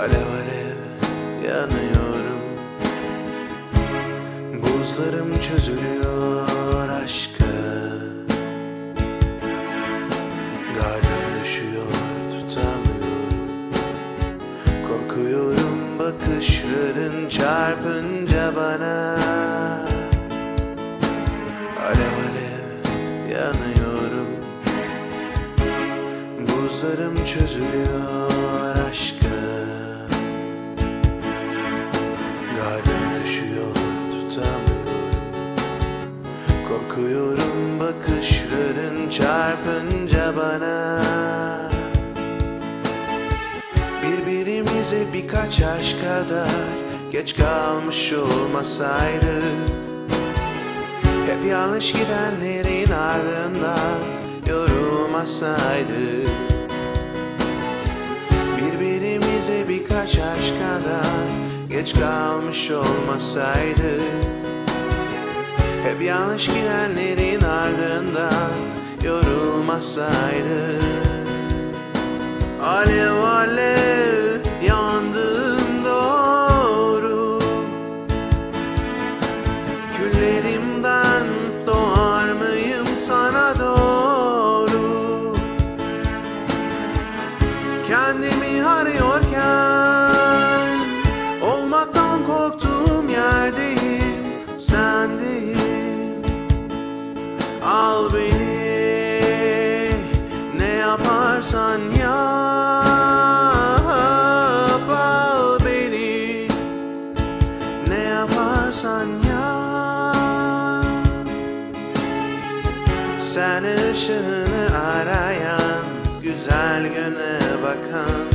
Alev alev yanıyorum. Buzlarım çözülüyor aşka. Gardım düşüyor tutamıyorum. Korkuyorum bakışların çarpınca bana. Alev alev yanıyorum. Buzlarım çözülüyor Korkuyorum bakışların çarpınca bana. Birbirimize birkaç yaş kadar Geç kalmış olmasaydık hep yanlış gidenlerin ardından yorulmasaydık Birbirimize birkaç yaş kadar geç kalmış olmasaydık Yanlış gidenlerin ardından yorulmasaydık Alev alev yandım doğru. Küllerimden doğar mıyım sana doğru? Kendimi arıyorken yaparsan yap Al beni. Ne yaparsan yap. Sen ışığını arayan Güzel güne bakan.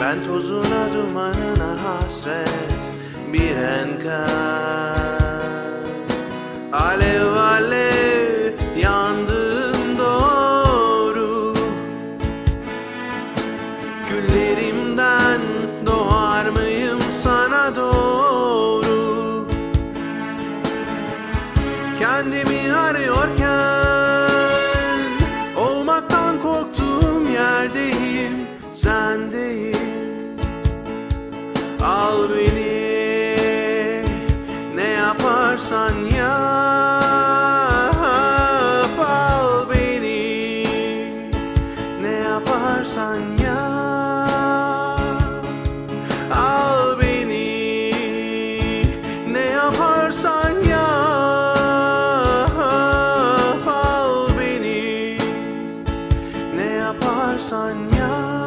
Ben tozuna dumanına hasret Bir enkaz Kendimi arıyorken Olmaktan korktuğum yerdeyim Sendeyim. Al beni Ne yaparsan yap Al beni Ne yaparsan yap